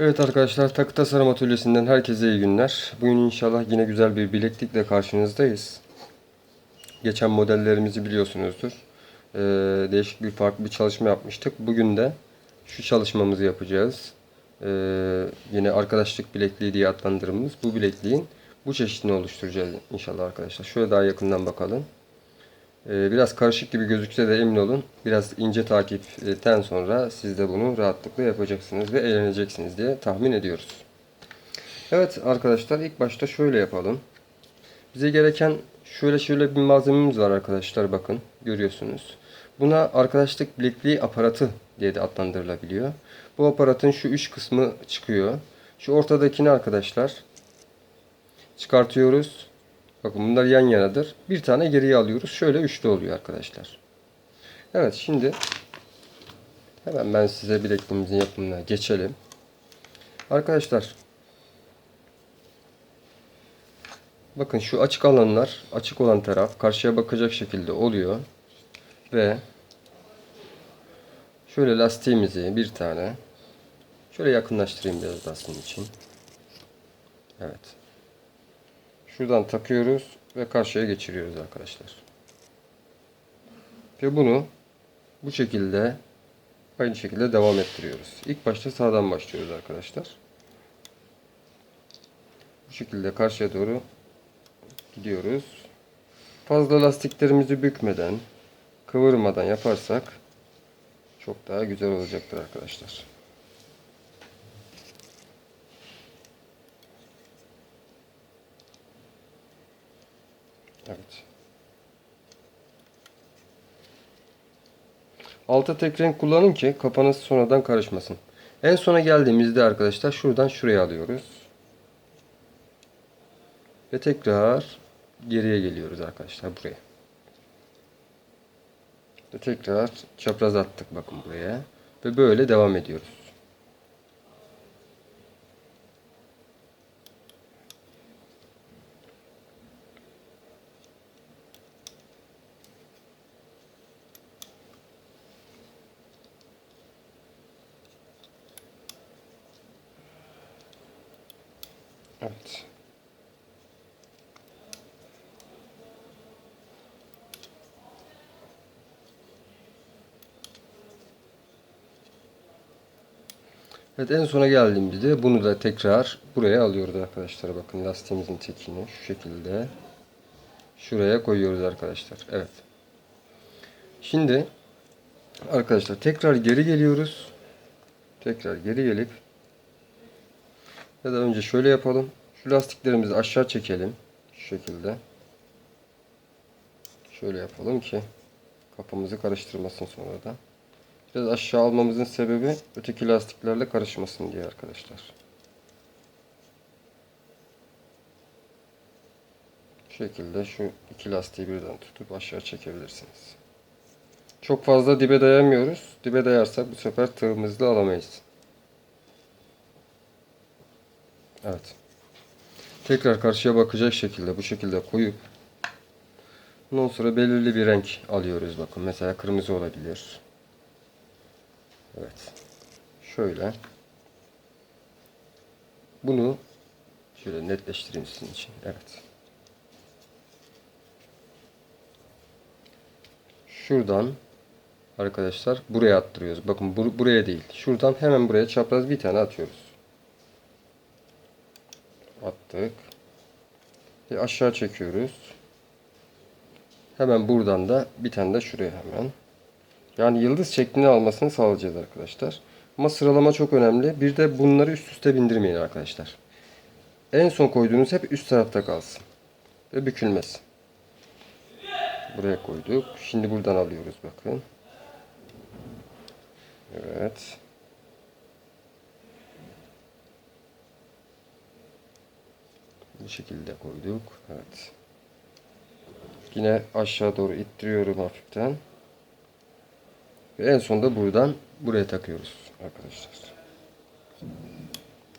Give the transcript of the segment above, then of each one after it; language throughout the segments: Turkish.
Evet arkadaşlar takı tasarım atölyesinden herkese iyi günler. Bugün inşallah yine güzel bir bileklikle karşınızdayız. Geçen modellerimizi biliyorsunuzdur. Ee, değişik bir farklı bir çalışma yapmıştık. Bugün de şu çalışmamızı yapacağız. Ee, yine arkadaşlık bilekliği diye adlandırdığımız bu bilekliğin bu çeşidini oluşturacağız inşallah arkadaşlar. Şöyle daha yakından bakalım. Ee, Biraz karışık gibi gözükse de emin olun biraz ince takipten sonra siz de bunu rahatlıkla yapacaksınız ve eğleneceksiniz diye tahmin ediyoruz. Evet arkadaşlar ilk başta şöyle yapalım. Bize gereken şöyle şöyle bir malzememiz var arkadaşlar bakın görüyorsunuz. Buna arkadaşlık bilekliği aparatı diye de adlandırılabiliyor. Bu aparatın şu üç kısmı çıkıyor. Şu ortadakini arkadaşlar çıkartıyoruz. Bakın bunlar yan yanadır. Bir tane geriye alıyoruz. Şöyle üçlü oluyor arkadaşlar. Evet şimdi hemen ben size bilekliğimizin yapımına geçelim. Arkadaşlar bakın şu açık alanlar açık olan taraf karşıya bakacak şekilde oluyor. Ve şöyle lastiğimizi bir tane şöyle yakınlaştırayım biraz sizin için. Evet. Şuradan takıyoruz ve karşıya geçiriyoruz arkadaşlar. Ve bunu bu şekilde aynı şekilde devam ettiriyoruz. İlk başta sağdan başlıyoruz arkadaşlar. Bu şekilde karşıya doğru gidiyoruz. Fazla lastiklerimizi bükmeden, kıvırmadan yaparsak çok daha güzel olacaktır arkadaşlar. Evet. Alta tek renk kullanın ki kafanız sonradan karışmasın. En sona geldiğimizde arkadaşlar şuradan şuraya alıyoruz. Ve tekrar geriye geliyoruz arkadaşlar buraya. Ve tekrar çapraz attık bakın buraya. Ve böyle devam ediyoruz. Evet. Evet en sona geldiğimizde bunu da tekrar buraya alıyoruz arkadaşlar. Bakın lastiğimizin tekini şu şekilde şuraya koyuyoruz arkadaşlar. Evet. Şimdi arkadaşlar tekrar geri geliyoruz. Tekrar geri gelip ya da önce şöyle yapalım. Şu lastiklerimizi aşağı çekelim. Şu şekilde. Şöyle yapalım ki kafamızı karıştırmasın sonradan. Biraz aşağı almamızın sebebi öteki lastiklerle karışmasın diye arkadaşlar. Bu şekilde şu iki lastiği birden tutup aşağı çekebilirsiniz. Çok fazla dibe dayamıyoruz. Dibe dayarsak bu sefer tığımızla alamayız. Evet. Tekrar karşıya bakacak şekilde bu şekilde koyup ondan sonra belirli bir renk alıyoruz bakın. Mesela kırmızı olabilir. Evet. Şöyle. Bunu şöyle netleştireyim sizin için. Evet. Şuradan arkadaşlar buraya attırıyoruz. Bakın bur buraya değil. Şuradan hemen buraya çapraz bir tane atıyoruz. Attık. Ve aşağı çekiyoruz. Hemen buradan da bir tane de şuraya hemen. Yani yıldız şeklini almasını sağlayacağız arkadaşlar. Ama sıralama çok önemli. Bir de bunları üst üste bindirmeyin arkadaşlar. En son koyduğunuz hep üst tarafta kalsın. Ve bükülmesin. Buraya koyduk. Şimdi buradan alıyoruz bakın. Evet. Bu şekilde koyduk. Evet. Yine aşağı doğru ittiriyorum hafiften. Ve en sonunda buradan buraya takıyoruz arkadaşlar.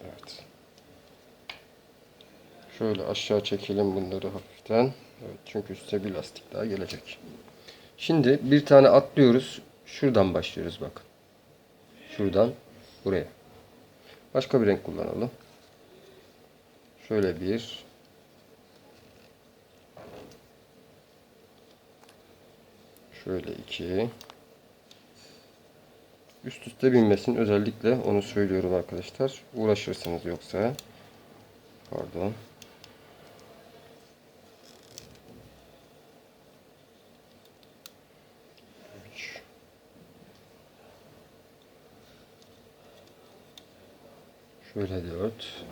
Evet. Şöyle aşağı çekelim bunları hafiften. Evet, çünkü üstte bir lastik daha gelecek. Şimdi bir tane atlıyoruz. Şuradan başlıyoruz bakın. Şuradan buraya. Başka bir renk kullanalım. Şöyle bir. Şöyle iki. Üst üste binmesin özellikle onu söylüyorum arkadaşlar. Uğraşırsınız yoksa. Pardon. Şöyle dört.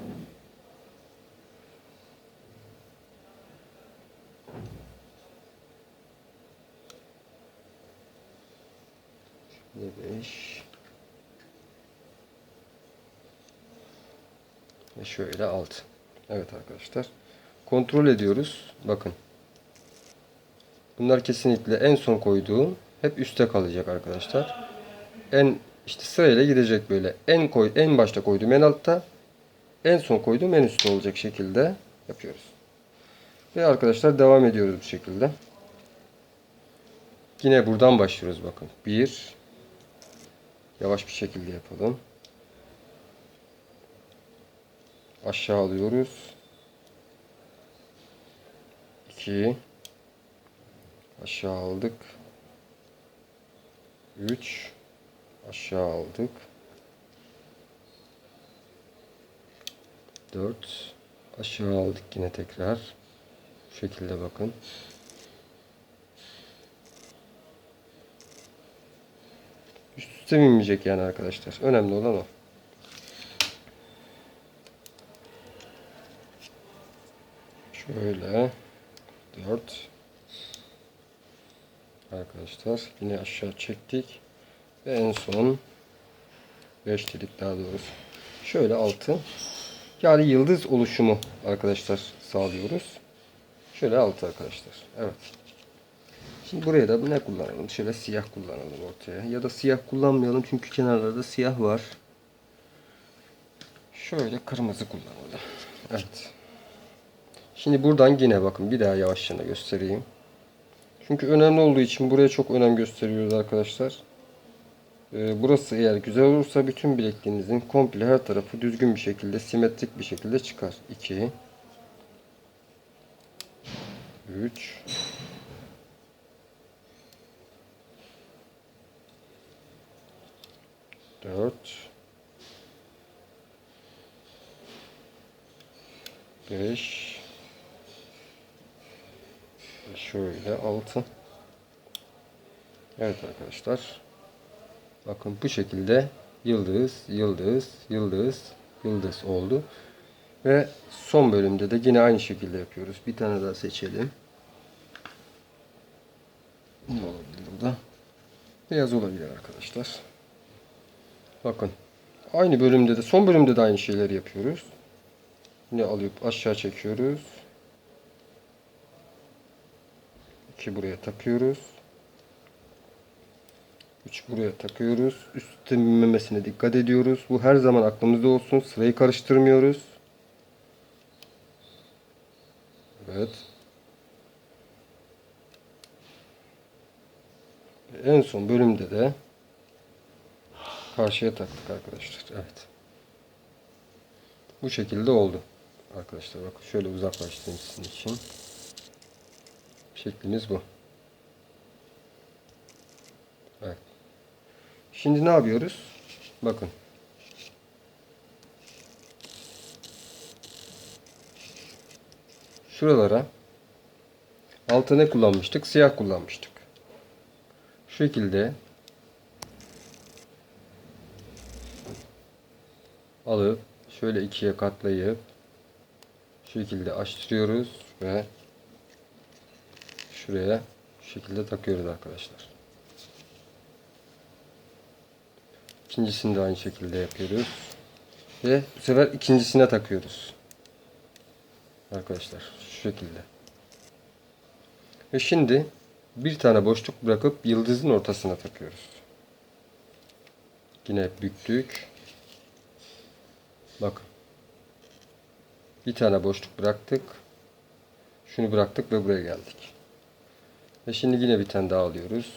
Şöyle beş. Ve şöyle alt. Evet arkadaşlar. Kontrol ediyoruz. Bakın. Bunlar kesinlikle en son koyduğum hep üstte kalacak arkadaşlar. En işte sırayla gidecek böyle. En koy en başta koyduğum en altta, en son koyduğum en üstte olacak şekilde yapıyoruz. Ve arkadaşlar devam ediyoruz bu şekilde. Yine buradan başlıyoruz bakın. Bir yavaş bir şekilde yapalım. Aşağı alıyoruz. 2 aşağı aldık. 3 aşağı aldık. 4 aşağı aldık yine tekrar. Bu şekilde bakın. Üst üste binmeyecek yani arkadaşlar. Önemli olan o. Şöyle 4 Arkadaşlar yine aşağı çektik ve en son 5 dedik daha doğrusu. Şöyle 6 yani yıldız oluşumu arkadaşlar sağlıyoruz. Şöyle 6 arkadaşlar. Evet. Şimdi buraya da ne kullanalım? Şöyle siyah kullanalım ortaya. Ya da siyah kullanmayalım çünkü kenarlarda siyah var. Şöyle kırmızı kullanalım. Evet. Şimdi buradan yine bakın bir daha yavaşça göstereyim. Çünkü önemli olduğu için buraya çok önem gösteriyoruz arkadaşlar. Ee, burası eğer güzel olursa bütün bilekliğinizin komple her tarafı düzgün bir şekilde simetrik bir şekilde çıkar. 2 3 4 5 şöyle altı. Evet arkadaşlar. Bakın bu şekilde yıldız, yıldız, yıldız, yıldız oldu. Ve son bölümde de yine aynı şekilde yapıyoruz. Bir tane daha seçelim. Ne olabilir burada? Beyaz olabilir arkadaşlar. Bakın. Aynı bölümde de son bölümde de aynı şeyleri yapıyoruz. Yine alıp aşağı çekiyoruz. 2 buraya takıyoruz. 3 buraya takıyoruz. Üstte binmemesine dikkat ediyoruz. Bu her zaman aklımızda olsun. Sırayı karıştırmıyoruz. Evet. En son bölümde de karşıya taktık arkadaşlar. Evet. Bu şekilde oldu. Arkadaşlar bakın şöyle uzaklaştırayım sizin için. Şeklimiz bu. Evet. Şimdi ne yapıyoruz? Bakın. Şuralara altta ne kullanmıştık? Siyah kullanmıştık. Şu şekilde alıp şöyle ikiye katlayıp şu şekilde açtırıyoruz ve şuraya şu şekilde takıyoruz arkadaşlar. İkincisini de aynı şekilde yapıyoruz. Ve bu sefer ikincisine takıyoruz. Arkadaşlar şu şekilde. Ve şimdi bir tane boşluk bırakıp yıldızın ortasına takıyoruz. Yine büktük. Bakın. Bir tane boşluk bıraktık. Şunu bıraktık ve buraya geldik. Ve şimdi yine bir tane daha alıyoruz.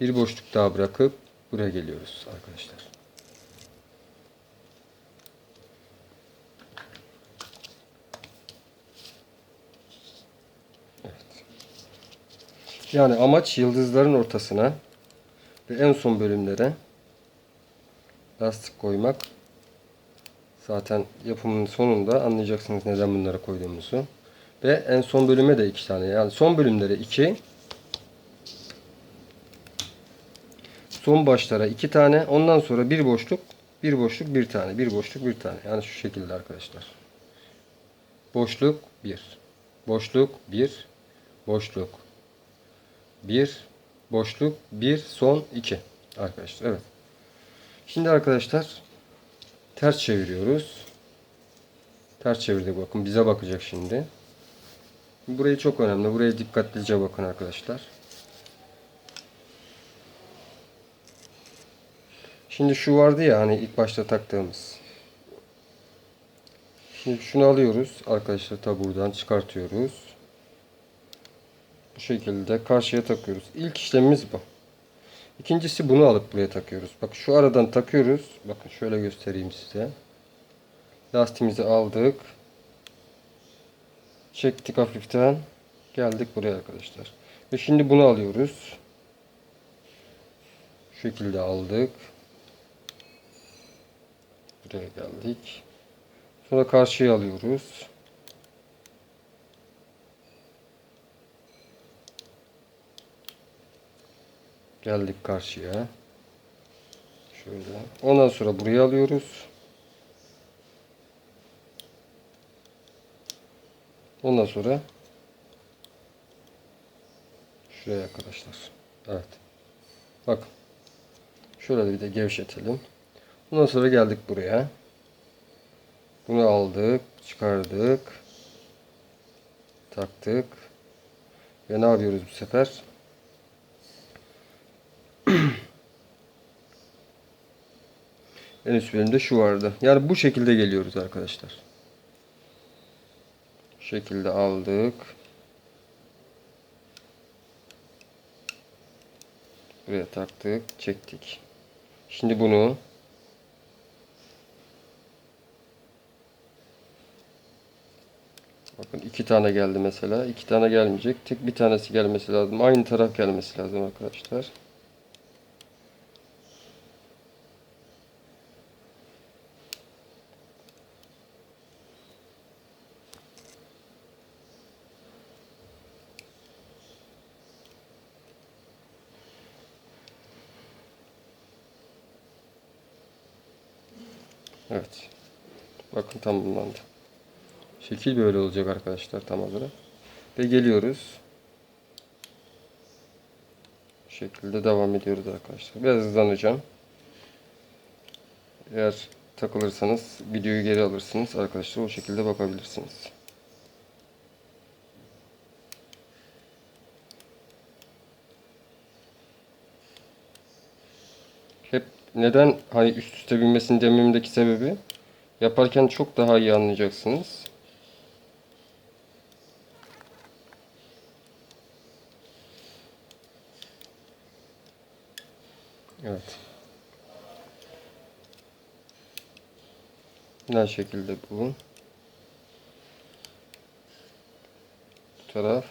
Bir boşluk daha bırakıp buraya geliyoruz arkadaşlar. Yani amaç yıldızların ortasına ve en son bölümlere lastik koymak. Zaten yapımın sonunda anlayacaksınız neden bunlara koyduğumuzu. Ve en son bölüme de iki tane. Yani son bölümlere iki. Son başlara iki tane. Ondan sonra bir boşluk, bir boşluk, bir tane. Bir boşluk, bir tane. Yani şu şekilde arkadaşlar. Boşluk bir. Boşluk bir. Boşluk bir. Boşluk bir. Son iki. Arkadaşlar evet. Şimdi arkadaşlar ters çeviriyoruz. Ters çevirdik bakın. Bize bakacak şimdi. Burayı çok önemli. Buraya dikkatlice bakın arkadaşlar. Şimdi şu vardı ya hani ilk başta taktığımız. Şimdi şunu alıyoruz. Arkadaşlar tabi buradan çıkartıyoruz. Bu şekilde karşıya takıyoruz. İlk işlemimiz bu. İkincisi bunu alıp buraya takıyoruz. Bak şu aradan takıyoruz. Bakın şöyle göstereyim size. Lastiğimizi aldık. Çektik hafiften. Geldik buraya arkadaşlar. Ve şimdi bunu alıyoruz. Şu şekilde aldık. Buraya geldik. Sonra karşıya alıyoruz. Geldik karşıya. Şöyle. Ondan sonra buraya alıyoruz. Ondan sonra şuraya arkadaşlar. Evet. Bakın. Şöyle bir de gevşetelim. Ondan sonra geldik buraya. Bunu aldık, çıkardık. Taktık. Ve ne yapıyoruz bu sefer? en üst bölümde şu vardı. Yani bu şekilde geliyoruz arkadaşlar. Şekilde aldık. Buraya taktık, çektik. Şimdi bunu Bakın iki tane geldi mesela. iki tane gelmeyecek. Tek bir tanesi gelmesi lazım. Aynı taraf gelmesi lazım arkadaşlar. Evet. Bakın tamamlandı. Şekil böyle olacak arkadaşlar tam olarak. Ve geliyoruz. Bu şekilde devam ediyoruz arkadaşlar. Biraz hızlanacağım. Eğer takılırsanız videoyu geri alırsınız arkadaşlar. O şekilde bakabilirsiniz. Hep neden hani üst üste binmesinin dememdeki sebebi yaparken çok daha iyi anlayacaksınız. Evet. Ne şekilde bu. Bu taraf.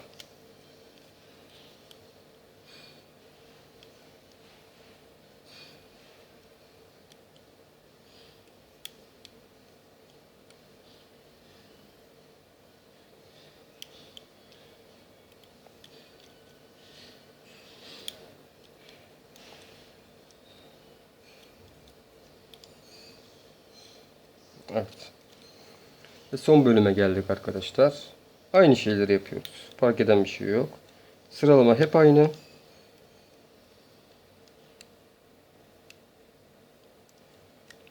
Evet. Ve son bölüme geldik arkadaşlar. Aynı şeyleri yapıyoruz. Fark eden bir şey yok. Sıralama hep aynı.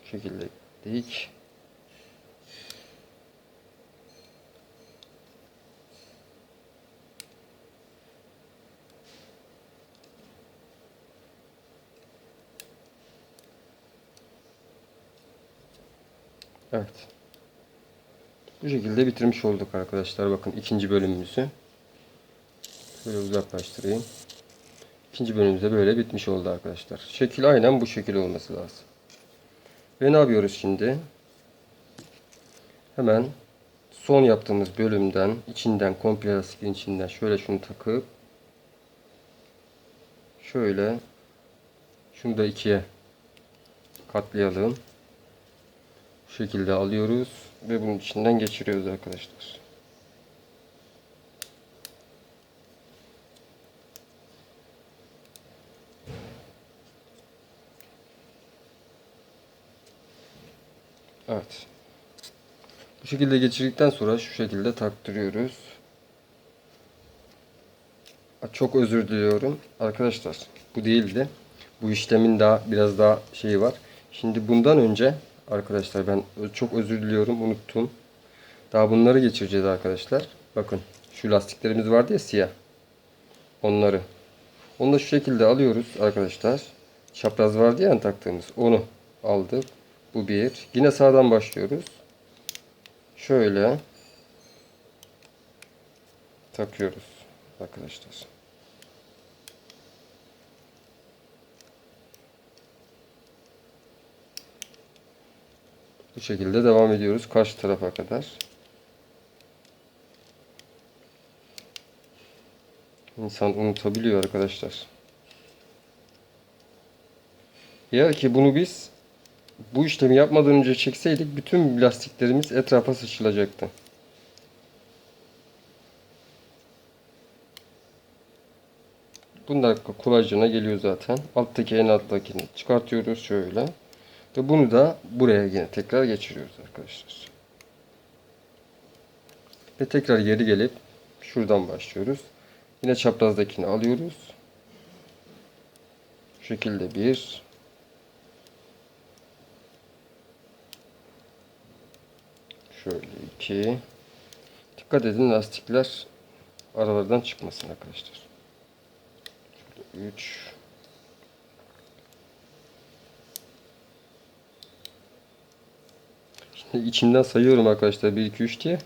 Bu şekilde dik. Evet. Bu şekilde bitirmiş olduk arkadaşlar. Bakın ikinci bölümümüzü. Şöyle uzaklaştırayım. İkinci bölümümüzde böyle bitmiş oldu arkadaşlar. Şekil aynen bu şekil olması lazım. Ve ne yapıyoruz şimdi? Hemen son yaptığımız bölümden içinden komple lastiğin içinden şöyle şunu takıp şöyle şunu da ikiye katlayalım. Bu şekilde alıyoruz ve bunun içinden geçiriyoruz arkadaşlar. Evet. Bu şekilde geçirdikten sonra şu şekilde taktırıyoruz. Çok özür diliyorum. Arkadaşlar bu değildi. Bu işlemin daha biraz daha şeyi var. Şimdi bundan önce arkadaşlar ben çok özür diliyorum unuttum. Daha bunları geçireceğiz arkadaşlar. Bakın şu lastiklerimiz vardı ya siyah. Onları. Onu da şu şekilde alıyoruz arkadaşlar. Çapraz vardı ya taktığımız. Onu aldık. Bu bir. Yine sağdan başlıyoruz. Şöyle takıyoruz arkadaşlar. Şekilde devam ediyoruz karşı tarafa kadar. İnsan unutabiliyor arkadaşlar. Eğer ki bunu biz bu işlemi yapmadan önce çekseydik bütün lastiklerimiz etrafa sıçrayacaktı. Bunlar kolaycına geliyor zaten. Alttaki en alttakini çıkartıyoruz şöyle. Ve bunu da buraya yine tekrar geçiriyoruz arkadaşlar. Ve tekrar geri gelip şuradan başlıyoruz. Yine çaprazdakini alıyoruz. Şu şekilde bir Şöyle iki. Dikkat edin lastikler aralardan çıkmasın arkadaşlar. Şöyle üç. Şimdi içimden sayıyorum arkadaşlar 1 2 3 diye.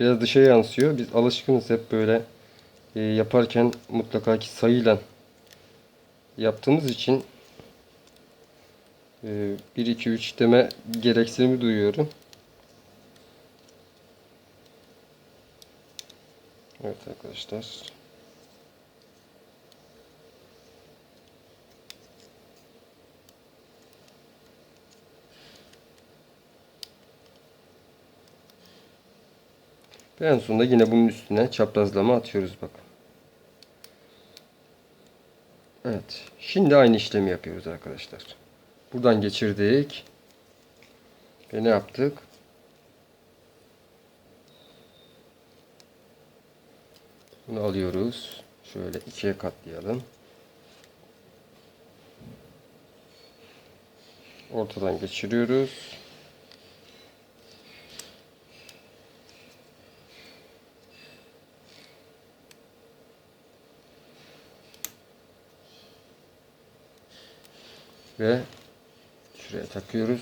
Biraz dışa yansıyor. Biz alışkınız hep böyle e, yaparken mutlaka ki sayıyla yaptığımız için e, 1 2 3 deme gereksinimi duyuyorum. Evet arkadaşlar. Ve en sonunda yine bunun üstüne çaprazlama atıyoruz bakın. Evet. Şimdi aynı işlemi yapıyoruz arkadaşlar. Buradan geçirdik. Ve ne yaptık? Bunu alıyoruz. Şöyle ikiye katlayalım. Ortadan geçiriyoruz. Ve şuraya takıyoruz.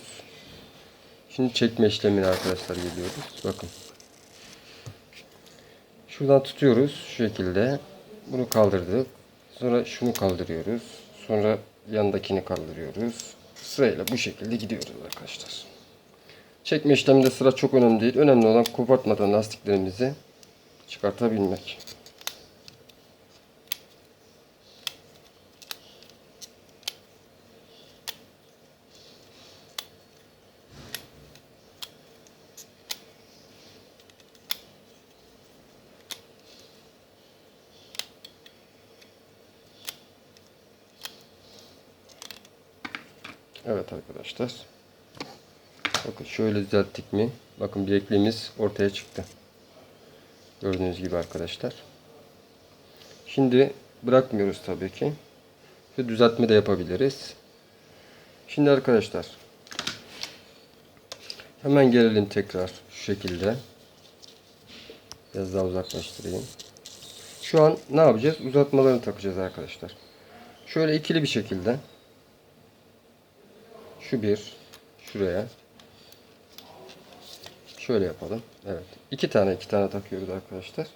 Şimdi çekme işlemine arkadaşlar geliyoruz. Bakın. Şuradan tutuyoruz şu şekilde. Bunu kaldırdık. Sonra şunu kaldırıyoruz. Sonra yandakini kaldırıyoruz. Sırayla bu şekilde gidiyoruz arkadaşlar. Çekme işleminde sıra çok önemli değil. Önemli olan kopartmadan lastiklerimizi çıkartabilmek. Evet arkadaşlar. Bakın şöyle düzelttik mi? Bakın bilekliğimiz ortaya çıktı. Gördüğünüz gibi arkadaşlar. Şimdi bırakmıyoruz tabii ki. Ve düzeltme de yapabiliriz. Şimdi arkadaşlar. Hemen gelelim tekrar şu şekilde. Biraz daha uzaklaştırayım. Şu an ne yapacağız? Uzatmalarını takacağız arkadaşlar. Şöyle ikili bir şekilde şu bir. Şuraya. Şöyle yapalım. Evet. iki tane iki tane takıyoruz arkadaşlar.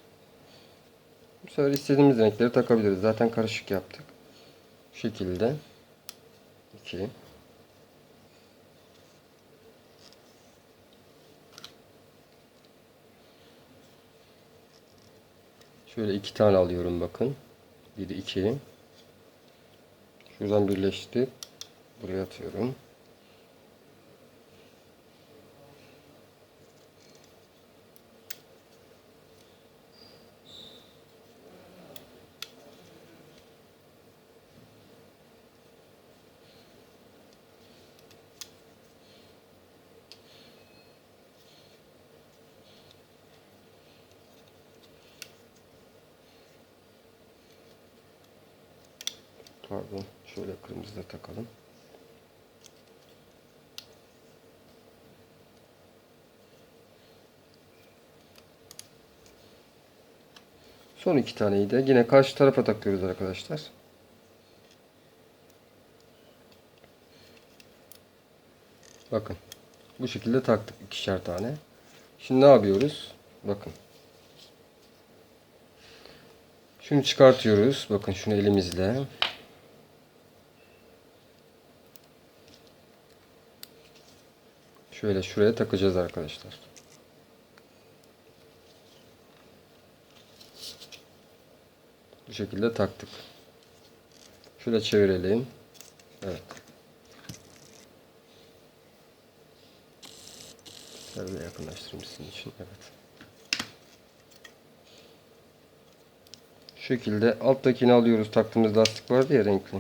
Bu sefer istediğimiz renkleri takabiliriz. Zaten karışık yaptık. Bu şekilde. 2 Şöyle iki tane alıyorum bakın. 1 2 Şuradan birleştirip buraya atıyorum. Pardon. Şöyle kırmızı da takalım. Son iki taneyi de yine karşı tarafa takıyoruz arkadaşlar. Bakın. Bu şekilde taktık ikişer tane. Şimdi ne yapıyoruz? Bakın. Şunu çıkartıyoruz. Bakın şunu elimizle. Şöyle şuraya takacağız arkadaşlar. Bu şekilde taktık. Şöyle çevirelim. Evet. Şöyle yakınlaştırayım sizin için. Evet. Şu şekilde alttakini alıyoruz. Taktığımız lastik vardı ya renkli.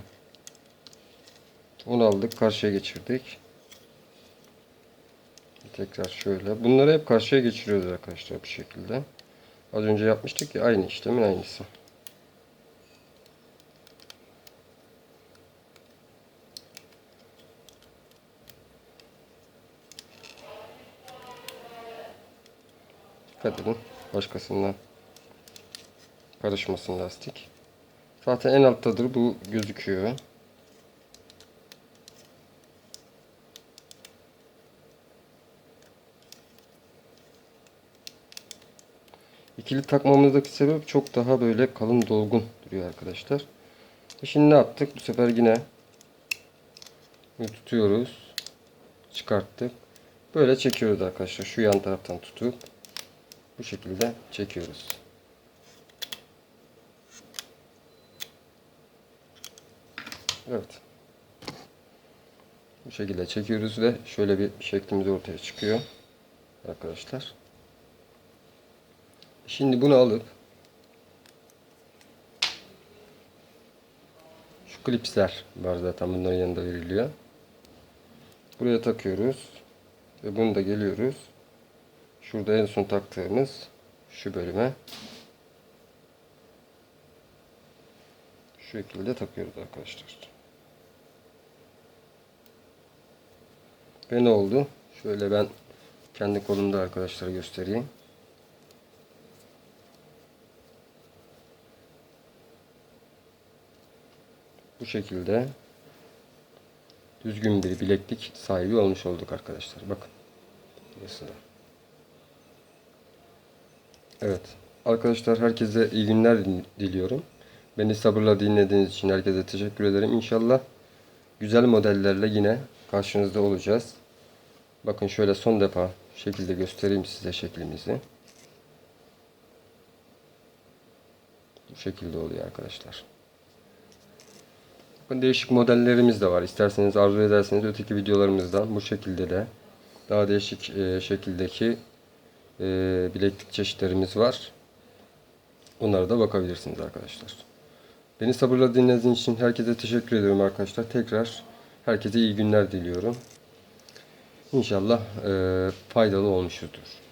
Onu aldık. Karşıya geçirdik. Tekrar şöyle. Bunları hep karşıya geçiriyoruz arkadaşlar bu şekilde. Az önce yapmıştık ya aynı işlemin aynısı. Dikkat edin. Başkasından karışmasın lastik. Zaten en alttadır bu gözüküyor. İkili takmamızdaki sebep çok daha böyle kalın dolgun duruyor arkadaşlar. E şimdi ne yaptık? Bu sefer yine tutuyoruz. Çıkarttık. Böyle çekiyoruz arkadaşlar. Şu yan taraftan tutup bu şekilde çekiyoruz. Evet. Bu şekilde çekiyoruz ve şöyle bir şeklimiz ortaya çıkıyor. Arkadaşlar. Şimdi bunu alıp şu klipsler var zaten bunların yanında veriliyor. Buraya takıyoruz. Ve bunu da geliyoruz. Şurada en son taktığımız şu bölüme şu şekilde takıyoruz arkadaşlar. Ve ne oldu? Şöyle ben kendi kolumda arkadaşlara göstereyim. Bu şekilde düzgün bir bileklik sahibi olmuş olduk arkadaşlar. Bakın. Burası. Evet. Arkadaşlar herkese iyi günler diliyorum. Beni sabırla dinlediğiniz için herkese teşekkür ederim. İnşallah güzel modellerle yine karşınızda olacağız. Bakın şöyle son defa şekilde göstereyim size şeklimizi. Bu şekilde oluyor arkadaşlar. Değişik modellerimiz de var. İsterseniz arzu ederseniz öteki videolarımızdan bu şekilde de daha değişik e, şekildeki e, bileklik çeşitlerimiz var. Onlara da bakabilirsiniz arkadaşlar. Beni sabırla dinlediğiniz için herkese teşekkür ediyorum arkadaşlar. Tekrar herkese iyi günler diliyorum. İnşallah e, faydalı olmuşuzdur.